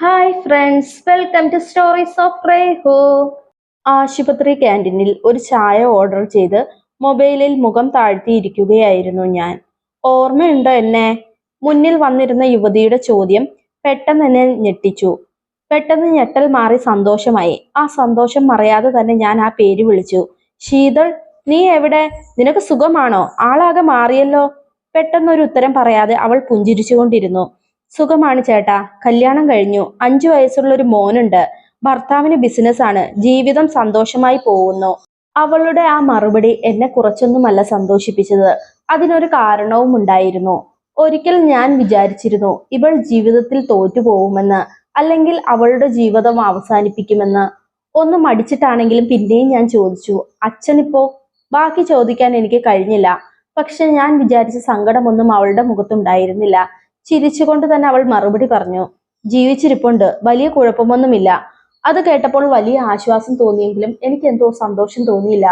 Hi friends welcome to stories of റേഹോ ആശുപത്രി ക്യാന്റീനിൽ ഒരു ചായ ഓർഡർ ചെയ്ത് മൊബൈലിൽ മുഖം താഴ്ത്തിയിരിക്കുകയായിരുന്നു ഞാൻ. ഓർമ്മയുണ്ടോ എന്നെ? മുന്നിൽ വന്നിരുന്ന യുവതിയുടെ ചോദ്യം പെട്ടെന്ന് എന്നെ ഞെട്ടിച്ചു. പെട്ടെന്ന് ഞെട്ടൽ മാറി സന്തോഷമായി. ആ സന്തോഷം മറയാതെ തന്നെ ഞാൻ ആ പേര് വിളിച്ചു. ശീതൾ നീ എവിടെ? നിനക്ക് സുഖമാണോ? ആളാകെ മാറിയല്ലോ. പെട്ടെന്നൊരു ഉത്തരം പറയാതെ അവൾ പുഞ്ചിരിച്ചുകൊണ്ടിരുന്നു. സുഖമാണ് ചേട്ടാ. കല്യാണം കഴിഞ്ഞു. അഞ്ചു വയസ്സുള്ള ഒരു മോനുണ്ട്. ഭർത്താവിന് ബിസിനസ് ആണ്. ജീവിതം സന്തോഷമായി പോകുന്നു. അവളുടെ ആ മറുപടി എന്നെ കുറച്ചൊന്നുമല്ല സന്തോഷിപ്പിച്ചത്. അതിനൊരു കാരണവും ഉണ്ടായിരുന്നു. ഒരിക്കൽ ഞാൻ വിചാരിച്ചിരുന്നു ഇവൾ ജീവിതത്തിൽ തോറ്റുപോകുമെന്ന് അല്ലെങ്കിൽ അവളുടെ ജീവിതം അവസാനിപ്പിക്കുമെന്ന്. ഒന്ന് മടിച്ചിട്ടാണെങ്കിലും പിന്നെയും ഞാൻ ചോദിച്ചു അച്ഛനിപ്പോ? ബാക്കി ചോദിക്കാൻ എനിക്ക് കഴിഞ്ഞില്ല. പക്ഷെ ഞാൻ വിചാരിച്ച സങ്കടമൊന്നും അവളുടെ മുഖത്തുണ്ടായിരുന്നില്ല. ചിരിച്ചുകൊണ്ട് തന്നെ അവൾ മറുപടി പറഞ്ഞു. ജീവിച്ചിരിപ്പുണ്ട്. വലിയ കുഴപ്പമൊന്നുമില്ല. അത് കേട്ടപ്പോൾ വലിയ ആശ്വാസം തോന്നിയെങ്കിലും എനിക്ക് എന്തോ സന്തോഷം തോന്നിയില്ല.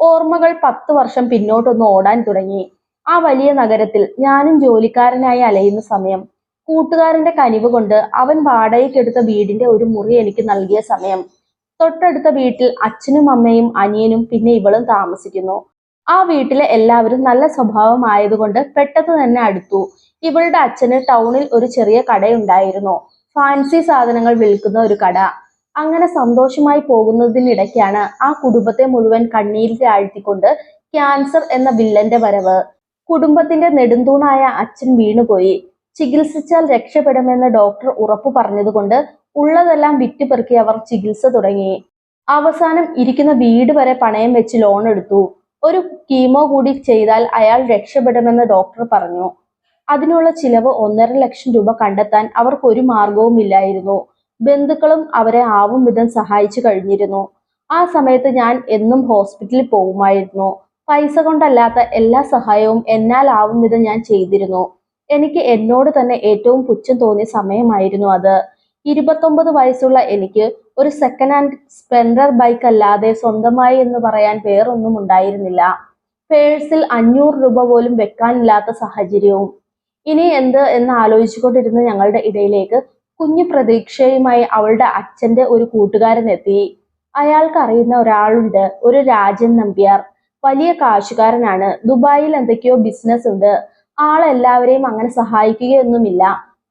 ഓർമ്മകൾ പത്ത് വർഷം പിന്നോട്ടൊന്ന് ഓടാൻ തുടങ്ങി. ആ വലിയ നഗരത്തിൽ ഞാനും ജോലിക്കാരനായി അലയുന്ന സമയം. കൂട്ടുകാരന്റെ കനിവ് കൊണ്ട് അവൻ വാടകയ്ക്കെടുത്ത വീടിന്റെ ഒരു മുറി എനിക്ക് നൽകിയ സമയം. തൊട്ടടുത്ത വീട്ടിൽ അച്ഛനും അമ്മയും അനിയനും പിന്നെ ഇവളും താമസിക്കുന്നു. ആ വീട്ടിലെ എല്ലാവരും നല്ല സ്വഭാവമായതുകൊണ്ട് പെട്ടെന്ന് തന്നെ അടുത്തു. ഇവളുടെ അച്ഛന് ടൗണിൽ ഒരു ചെറിയ കടയുണ്ടായിരുന്നു. ഫാൻസി സാധനങ്ങൾ വിൽക്കുന്ന ഒരു കട. അങ്ങനെ സന്തോഷമായി പോകുന്നതിനിടയ്ക്കാണ് ആ കുടുംബത്തെ മുഴുവൻ കണ്ണീരിൽ ആഴ്ത്തിക്കൊണ്ട് ക്യാൻസർ എന്ന വില്ലന്റെ വരവ്. കുടുംബത്തിന്റെ നെടുന്തൂണായ അച്ഛൻ വീണുപോയി. ചികിത്സിച്ചാൽ രക്ഷപ്പെടുമെന്ന് ഡോക്ടർ ഉറപ്പു പറഞ്ഞതുകൊണ്ട് ഉള്ളതെല്ലാം വിറ്റുപെറുക്കി അവർ ചികിത്സ തുടങ്ങി. അവസാനം ഇരിക്കുന്ന വീട് വരെ പണയം വെച്ച് ലോൺ എടുത്തു. ഒരു കീമോ കൂടി ചെയ്താൽ അയാൾ രക്ഷപ്പെടുമെന്ന് ഡോക്ടർ പറഞ്ഞു. അതിനുള്ള ചിലവ് ഒന്നര ലക്ഷം രൂപ കണ്ടെത്താൻ അവർക്ക് ഒരു മാർഗവുമില്ലായിരുന്നു ബന്ധുക്കളും അവരെ ആവും വിധം സഹായിച്ചു കഴിഞ്ഞിരുന്നു. ആ സമയത്ത് ഞാൻ എന്നും ഹോസ്പിറ്റലിൽ പോകുമായിരുന്നു. പൈസ കൊണ്ടല്ലാത്ത എല്ലാ സഹായവും എന്നാൽ ആവും വിധം ഞാൻ ചെയ്തിരുന്നു. എനിക്ക് എന്നോട് തന്നെ ഏറ്റവും പുച്ഛം തോന്നിയ സമയമായിരുന്നു അത്. ഇരുപത്തൊമ്പത് വയസ്സുള്ള എനിക്ക് ഒരു സെക്കൻഡ് ഹാൻഡ് സ്പ്ലെൻഡർ ബൈക്ക് അല്ലാതെ സ്വന്തമായി എന്ന് പറയാൻ വേറൊന്നും ഉണ്ടായിരുന്നില്ല. പേഴ്സിൽ അഞ്ഞൂറ് രൂപ പോലും വെക്കാനില്ലാത്ത സാഹചര്യവും ഇനി എന്ത് എന്ന് ആലോചിച്ചുകൊണ്ടിരുന്ന ഞങ്ങളുടെ ഇടയിലേക്ക് കുഞ്ഞു പ്രതീക്ഷയുമായി അവളുടെ അച്ഛന്റെ ഒരു കൂട്ടുകാരൻ എത്തി. അയാൾക്ക് അറിയുന്ന ഒരാളുണ്ട് ഒരു രാജൻ നമ്പ്യാർ. വലിയ കാശുകാരനാണ്. ദുബായിൽ എന്തൊക്കെയോ ബിസിനസ് ഉണ്ട്. ആളെല്ലാവരെയും അങ്ങനെ സഹായിക്കുകയൊന്നുമില്ല.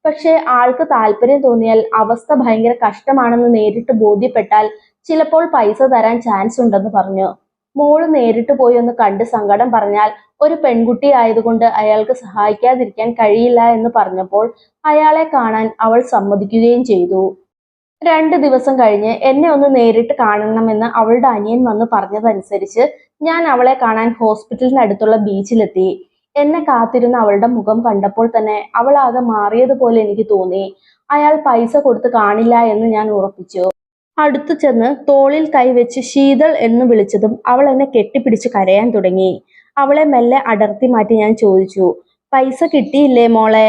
പക്ഷേ ആൾക്ക് താല്പര്യം തോന്നിയാൽ അവസ്ഥ ഭയങ്കര കഷ്ടമാണെന്ന് നേരിട്ട് ബോധ്യപ്പെട്ടാൽ ചിലപ്പോൾ പൈസ തരാൻ ചാൻസ് ഉണ്ടെന്ന് പറഞ്ഞു. മോൾ നേരിട്ട് പോയി ഒന്ന് കണ്ട് സങ്കടം പറഞ്ഞാൽ ഒരു പെൺകുട്ടി ആയതുകൊണ്ട് അയാൾക്ക് സഹായിക്കാതിരിക്കാൻ കഴിയില്ല എന്ന് പറഞ്ഞപ്പോൾ അയാളെ കാണാൻ അവൾ സമ്മതിക്കുകയും ചെയ്തു. രണ്ട് ദിവസം കഴിഞ്ഞ് എന്നെ ഒന്ന് നേരിട്ട് കാണണമെന്ന് അവളുടെ അനിയൻ വന്ന് പറഞ്ഞതനുസരിച്ച് ഞാൻ അവളെ കാണാൻ ഹോസ്പിറ്റലിനടുത്തുള്ള ബീച്ചിലെത്തി. എന്നെ കാത്തിരുന്ന അവളുടെ മുഖം കണ്ടപ്പോൾ തന്നെ അവൾ ആകെ മാറിയതുപോലെ എനിക്ക് തോന്നി. അയാൾ പൈസ കൊടുത്ത് കാണില്ല എന്ന് ഞാൻ ഉറപ്പിച്ചു. അടുത്തു ചെന്ന് തോളിൽ കൈവച്ച് ശീതൾ എന്ന് വിളിച്ചതും അവൾ എന്നെ കെട്ടിപ്പിടിച്ച് കരയാൻ തുടങ്ങി. അവളെ മെല്ലെ അടർത്തി മാറ്റി ഞാൻ ചോദിച്ചു പൈസ കിട്ടിയില്ലേ മോളെ?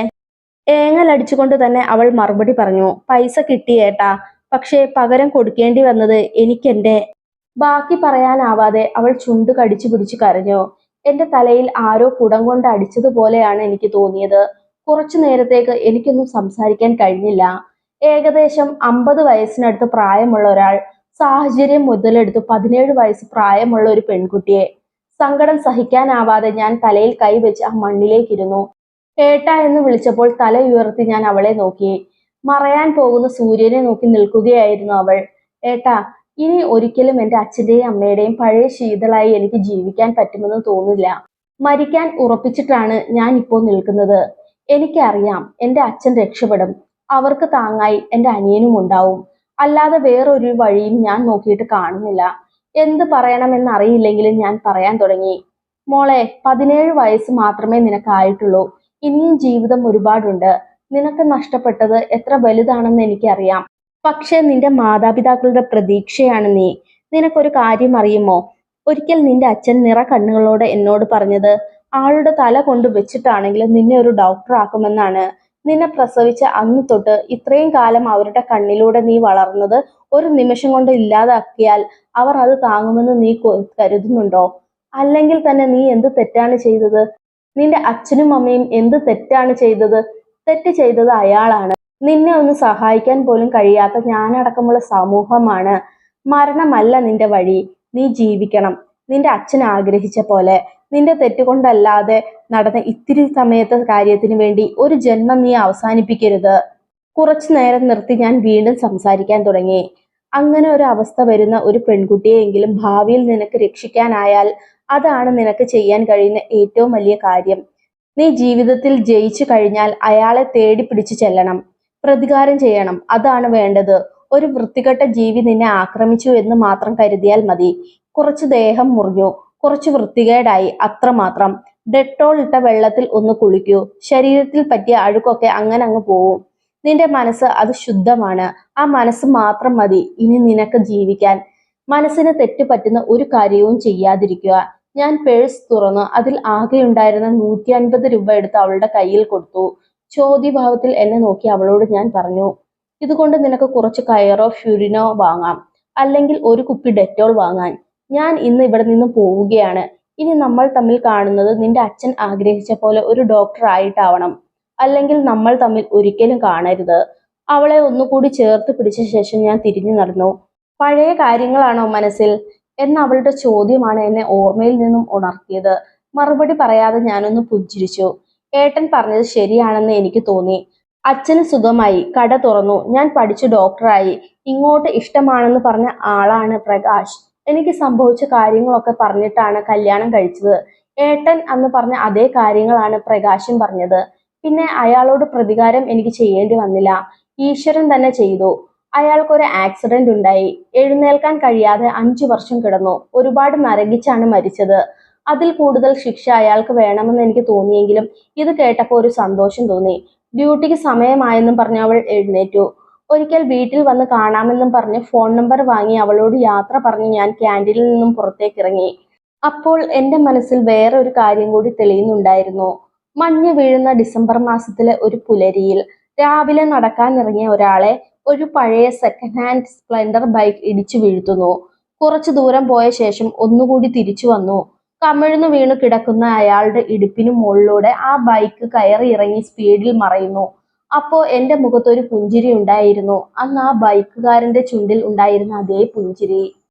ഏങ്ങലടിച്ചുകൊണ്ട് തന്നെ അവൾ മറുപടി പറഞ്ഞു പൈസ കിട്ടിയേട്ടാ പക്ഷേ പകരം കൊടുക്കേണ്ടി വന്നത് എനിക്കെന്റെ ബാക്കി പറയാനാവാതെ അവൾ ചുണ്ട് കടിച്ചു പിടിച്ചു കരഞ്ഞു. എന്റെ തലയിൽ ആരോ കുടം കൊണ്ട് അടിച്ചതുപോലെയാണ് എനിക്ക് തോന്നിയത്. കുറച്ചു നേരത്തേക്ക് എനിക്കൊന്നും സംസാരിക്കാൻ കഴിഞ്ഞില്ല. ഏകദേശം അമ്പത് വയസ്സിനടുത്ത് പ്രായമുള്ള ഒരാൾ സാഹചര്യം മുതലെടുത്ത് പതിനേഴ് വയസ്സ് പ്രായമുള്ള ഒരു പെൺകുട്ടിയെ സങ്കടം സഹിക്കാനാവാതെ ഞാൻ തലയിൽ കൈവച്ച് ആ മണ്ണിലേക്കിരുന്നു. ഏട്ട എന്ന് വിളിച്ചപ്പോൾ തല ഉയർത്തി ഞാൻ അവളെ നോക്കി. മറയാൻ പോകുന്ന സൂര്യനെ നോക്കി നിൽക്കുകയായിരുന്നു അവൾ. ഏട്ട ഇനി ഒരിക്കലും എന്റെ അച്ഛന്റെയും അമ്മയുടെയും പഴയ ശീതളായി എനിക്ക് ജീവിക്കാൻ പറ്റുമെന്ന് തോന്നില്ല മരിക്കാൻ ഉറപ്പിച്ചിട്ടാണ് ഞാൻ ഇപ്പോൾ നിൽക്കുന്നത്. എനിക്കറിയാം എന്റെ അച്ഛൻ രക്ഷപ്പെടും. അവർക്ക് താങ്ങായി എന്റെ അനിയനും ഉണ്ടാവും. അല്ലാതെ വേറൊരു വഴിയും ഞാൻ നോക്കിയിട്ട് കാണുന്നില്ല. എന്ത് പറയണമെന്ന് അറിയില്ലെങ്കിലും ഞാൻ പറയാൻ തുടങ്ങി. മോളെ പതിനേഴ് വയസ്സ് മാത്രമേ നിനക്കായിട്ടുള്ളൂ. ഇനിയും ജീവിതം ഒരുപാടുണ്ട്. നിനക്ക് നഷ്ടപ്പെട്ടത് എത്ര വലുതാണെന്ന് എനിക്കറിയാം. പക്ഷേ നിന്റെ മാതാപിതാക്കളുടെ പ്രതീക്ഷയാണ് നീ. നിനക്കൊരു കാര്യം അറിയുമോ? ഒരിക്കൽ നിന്റെ അച്ഛൻ നിറ കണ്ണുകളോടെ എന്നോട് പറഞ്ഞത് ആളുടെ തല കൊണ്ട് വെച്ചിട്ടാണെങ്കിലും നിന്നെ ഒരു ഡോക്ടർ ആക്കുമെന്നാണ്. നിന്നെ പ്രസവിച്ച അന്ന് തൊട്ട് ഇത്രയും കാലം അവരുടെ കണ്ണിലൂടെ നീ വളർന്നത് ഒരു നിമിഷം കൊണ്ട് ഇല്ലാതാക്കിയാൽ അവർ അത് താങ്ങുമെന്ന് നീ കരുതുന്നുണ്ടോ? അല്ലെങ്കിൽ തന്നെ നീ എന്ത് തെറ്റാണ് ചെയ്തത്? നിന്റെ അച്ഛനും അമ്മയും എന്ത് തെറ്റാണ് ചെയ്തത്? തെറ്റ് ചെയ്തത് അയാളാണ്. നിന്നെ ഒന്ന് സഹായിക്കാൻ പോലും കഴിയാത്ത ഞാനടക്കമുള്ള സമൂഹമാണ്. മരണമല്ല നിന്റെ വഴി. നീ ജീവിക്കണം. നിന്റെ അച്ഛൻ ആഗ്രഹിച്ച പോലെ. നിന്റെ തെറ്റുകൊണ്ടല്ലാതെ നടന്ന ഇത്തിരി സമയത്തെ കാര്യത്തിന് വേണ്ടി ഒരു ജന്മം നീ അവസാനിപ്പിക്കരുത്. കുറച്ചു നേരം നിർത്തി ഞാൻ വീണ്ടും സംസാരിക്കാൻ തുടങ്ങി. അങ്ങനെ ഒരു അവസ്ഥ വരുന്ന ഒരു പെൺകുട്ടിയെങ്കിലും ഭാവിയിൽ നിനക്ക് രക്ഷിക്കാനായാൽ അതാണ് നിനക്ക് ചെയ്യാൻ കഴിയുന്ന ഏറ്റവും വലിയ കാര്യം. നീ ജീവിതത്തിൽ ജയിച്ചു കഴിഞ്ഞാൽ അയാളെ തേടി പിടിച്ചു ചെല്ലണം. പ്രതികാരം ചെയ്യണം. അതാണ് വേണ്ടത്. ഒരു വൃത്തികെട്ട ജീവി നിന്നെ ആക്രമിച്ചു എന്ന് മാത്രം കരുതിയാൽ മതി. കുറച്ച് ദേഹം മുറിഞ്ഞു. കുറച്ച് വൃത്തികേടായി. അത്രമാത്രം. ഡെറ്റോൾ ഇട്ട വെള്ളത്തിൽ ഒന്ന് കുളിക്കൂ. ശരീരത്തിൽ പറ്റിയ അഴുക്കൊക്കെ അങ്ങനെ അങ്ങ് പോവും. നിന്റെ മനസ്സ് അത് ശുദ്ധമാണ്. ആ മനസ്സ് മാത്രം മതി ഇനി നിനക്ക് ജീവിക്കാൻ. മനസ്സിന് തെറ്റ് പറ്റുന്ന ഒരു കാര്യവും ചെയ്യാതിരിക്കുക. ഞാൻ പേഴ്സ് തുറന്നു. അതിൽ ആകെയുണ്ടായിരുന്ന നൂറ്റി അൻപത് രൂപ എടുത്ത് അവളുടെ കയ്യിൽ കൊടുത്തു. ചോദ്യഭാവത്തിൽ എന്നെ നോക്കി അവളോട് ഞാൻ പറഞ്ഞു ഇതുകൊണ്ട് നിനക്ക് കുറച്ച് കയറോ ഫ്യൂരിനോ വാങ്ങാം. അല്ലെങ്കിൽ ഒരു കുപ്പി ഡെറ്റോൾ വാങ്ങാൻ. ഞാൻ ഇന്ന് ഇവിടെ നിന്ന് പോവുകയാണ്. ഇനി നമ്മൾ തമ്മിൽ കാണുന്നത് നിന്റെ അച്ഛൻ ആഗ്രഹിച്ച പോലെ ഒരു ഡോക്ടർ ആയിട്ടാവണം. അല്ലെങ്കിൽ നമ്മൾ തമ്മിൽ ഒരിക്കലും കാണരുത്. അവളെ ഒന്നുകൂടി ചേർത്ത് പിടിച്ച ശേഷം ഞാൻ തിരിഞ്ഞു നടന്നു. പഴയ കാര്യങ്ങളാണോ മനസ്സിൽ? എന്ന അവളുടെ ചോദ്യമാണ് എന്നെ ഓർമ്മയിൽ നിന്നും ഉണർത്തിയത്. മറുപടി പറയാതെ ഞാനൊന്ന് പുഞ്ചിരിച്ചു. ഏട്ടൻ പറഞ്ഞത് ശരിയാണെന്ന് എനിക്ക് തോന്നി. അച്ഛന് സുഖമായി. കട തുറന്നു. ഞാൻ പഠിച്ചു ഡോക്ടറായി ഇങ്ങോട്ട് ഇഷ്ടമാണെന്ന് പറഞ്ഞ ആളാണ് പ്രകാശ്. എനിക്ക് സംഭവിച്ച കാര്യങ്ങളൊക്കെ പറഞ്ഞിട്ടാണ് കല്യാണം കഴിച്ചത്. ഏട്ടൻ അന്ന് പറഞ്ഞ അതേ കാര്യങ്ങളാണ് പ്രകാശം പറഞ്ഞത്. പിന്നെ അയാളോട് പ്രതികാരം എനിക്ക് ചെയ്യേണ്ടി വന്നില്ല. ഈശ്വരൻ തന്നെ ചെയ്തു. അയാൾക്കൊരു ആക്സിഡന്റ് ഉണ്ടായി. എഴുന്നേൽക്കാൻ കഴിയാതെ അഞ്ചു വർഷം കിടന്നു. ഒരുപാട് നരകിച്ചാണ് മരിച്ചത്. അതിൽ കൂടുതൽ ശിക്ഷ അയാൾക്ക് വേണമെന്ന് എനിക്ക് തോന്നിയെങ്കിലും ഇത് കേട്ടപ്പോൾ ഒരു സന്തോഷം തോന്നി. ഡ്യൂട്ടിക്ക് സമയമായെന്നും പറഞ്ഞ് അവൾ എഴുന്നേറ്റു. ഒരിക്കൽ വീട്ടിൽ വന്ന് കാണാമെന്നും പറഞ്ഞ് ഫോൺ നമ്പർ വാങ്ങി അവളോട് യാത്ര പറഞ്ഞ് ഞാൻ ക്യാന്റീനിൽ നിന്നും പുറത്തേക്ക് ഇറങ്ങി. അപ്പോൾ എന്റെ മനസ്സിൽ വേറെ ഒരു കാര്യം കൂടി തെളിയുന്നുണ്ടായിരുന്നു. മഞ്ഞ് വീഴുന്ന ഡിസംബർ മാസത്തിലെ ഒരു പുലരിയിൽ രാവിലെ നടക്കാൻ ഇറങ്ങിയ ഒരാളെ ഒരു പഴയ സെക്കൻഡ് ഹാൻഡ് സ്പ്ലെൻഡർ ബൈക്ക് ഇടിച്ചു വീഴ്ത്തുന്നു. കുറച്ചു ദൂരം പോയ ശേഷം ഒന്നുകൂടി തിരിച്ചു വന്നു. കമിഴ്ന്നു വീണു കിടക്കുന്ന അയാളുടെ ഇടുപ്പിനു മുകളിലൂടെ ആ ബൈക്ക് കയറി ഇറങ്ങി സ്പീഡിൽ മറയുന്നു. അപ്പോ എന്റെ മുഖത്തൊരു പുഞ്ചിരി ഉണ്ടായിരുന്നു. അന്ന് ആ ബൈക്കുകാരന്റെ ചുണ്ടിൽ ഉണ്ടായിരുന്ന അതേ പുഞ്ചിരി.